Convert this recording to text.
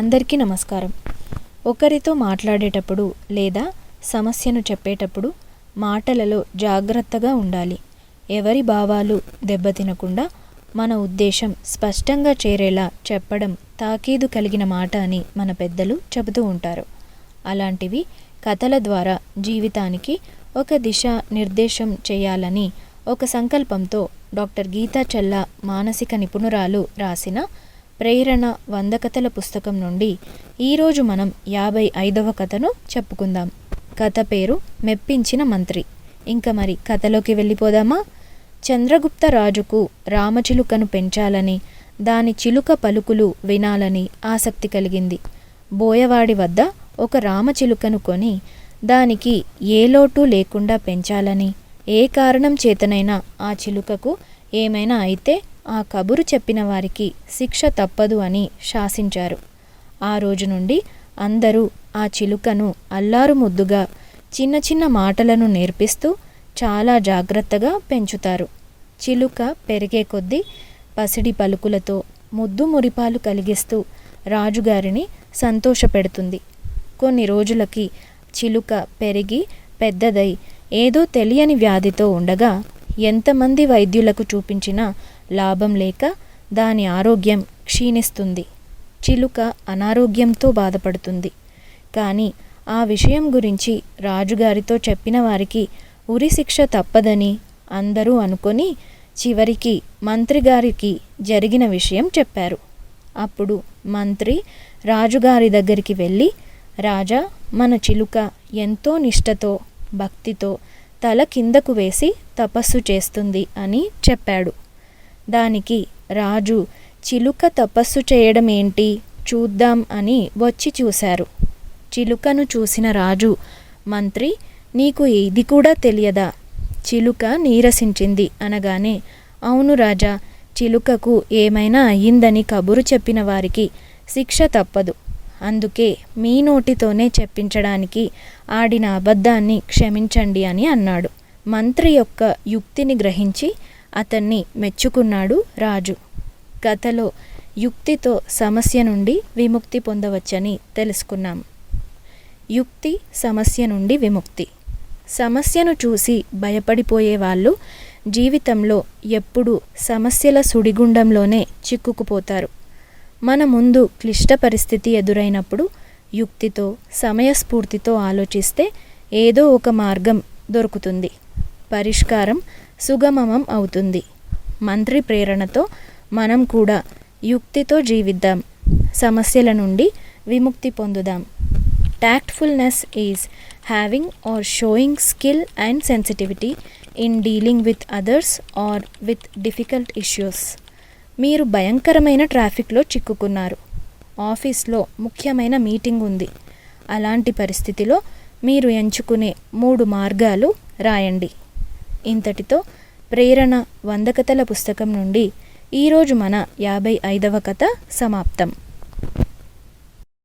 అందరికీ నమస్కారం. ఒకరితో మాట్లాడేటప్పుడు లేదా సమస్యను చెప్పేటప్పుడు మాటలలో జాగ్రత్తగా ఉండాలి. ఎవరి భావాలు దెబ్బతినకుండా మన ఉద్దేశం స్పష్టంగా చేరేలా చెప్పడం తాకీదు కలిగిన మాట అని మన పెద్దలు చెబుతూ ఉంటారు. అలాంటివి కథల ద్వారా జీవితానికి ఒక దిశ నిర్దేశం చేయాలని ఒక సంకల్పంతో డాక్టర్ గీతా చెల్లా మానసిక నిపుణురాలు రాసిన ప్రేరణ వంద కథల పుస్తకం నుండి ఈరోజు మనం యాభై ఐదవ కథను చెప్పుకుందాం. కథ పేరు మెప్పించిన మంత్రి. ఇంకా మరి కథలోకి వెళ్ళిపోదామా? చంద్రగుప్త రాజుకు రామచిలుకను పెంచాలని దాని చిలుక పలుకులు వినాలని ఆసక్తి కలిగింది. బోయవాడి వద్ద ఒక రామచిలుకను కొని దానికి ఏ లోటు లేకుండా పెంచాలని ఏ కారణం చేతనైనా ఆ చిలుకకు ఏమైనా అయితే ఆ కబురు చెప్పిన వారికి శిక్ష తప్పదు అని శాసించారు. ఆ రోజు నుండి అందరూ ఆ చిలుకను అల్లారు ముద్దుగా చిన్న చిన్న మాటలను నేర్పిస్తూ చాలా జాగ్రత్తగా పెంచుతారు. చిలుక పెరిగే కొద్దీ పసిడి పలుకులతో ముద్దు మురిపాలు కలిగిస్తూ రాజుగారిని సంతోషపెడుతుంది. కొన్ని రోజులకి చిలుక పెరిగి పెద్దదై ఏదో తెలియని వ్యాధితో ఉండగా ఎంతమంది వైద్యులకు చూపించినా లాభం లేక దాని ఆరోగ్యం క్షీణిస్తుంది. చిలుక అనారోగ్యంతో బాధపడుతుంది. కానీ ఆ విషయం గురించి రాజుగారితో చెప్పిన వారికి ఉరిశిక్ష తప్పదని అందరూ అనుకొని చివరికి మంత్రిగారికి జరిగిన విషయం చెప్పారు. అప్పుడు మంత్రి రాజుగారి దగ్గరికి వెళ్ళి రాజా మన చిలుక ఎంతో నిష్టతో భక్తితో తల కిందకు వేసి తపస్సు చేస్తుంది అని చెప్పాడు. దానికి రాజు చిలుక తపస్సు చేయడం ఏంటి చూద్దాం అని వచ్చి చూశారు. చిలుకను చూసిన రాజు మంత్రి నీకు ఇది కూడా తెలియదా? చిలుక నీరసించింది అనగానే అవును రాజా చిలుకకు ఏమైనా అయ్యిందని కబురు చెప్పిన వారికి శిక్ష తప్పదు. అందుకే మీ నోటితోనే చెప్పించడానికి ఆడిన అబద్ధాన్ని క్షమించండి అని అన్నాడు. మంత్రి యొక్క యుక్తిని గ్రహించి అతన్ని మెచ్చుకున్నాడు రాజు. కథలో యుక్తితో సమస్య నుండి విముక్తి పొందవచ్చని తెలుసుకున్నాం. యుక్తి సమస్య నుండి విముక్తి. సమస్యను చూసి భయపడిపోయే వాళ్ళు జీవితంలో ఎప్పుడూ సమస్యల సుడిగుండంలోనే చిక్కుకుపోతారు. మన ముందు క్లిష్ట పరిస్థితి ఎదురైనప్పుడు యుక్తితో సమయస్ఫూర్తితో ఆలోచిస్తే ఏదో ఒక మార్గం దొరుకుతుంది. పరిష్కారం సుగమమం అవుతుంది. మంత్రి ప్రేరణతో మనం కూడా యుక్తితో జీవిద్దాం. సమస్యల నుండి విముక్తి పొందుదాం. Tactfulness is having or showing skill and sensitivity in dealing with others or with difficult issues మీరు భయంకరమైన ట్రాఫిక్లో చిక్కుకున్నారు. ఆఫీస్లో ముఖ్యమైన మీటింగ్ ఉంది. అలాంటి పరిస్థితిలో మీరు ఎంచుకునే మూడు మార్గాలు రాయండి. ఇంతటితో ప్రేరణ వంద కథల పుస్తకం నుండి ఈరోజు మన యాభై ఐదవ కథ సమాప్తం.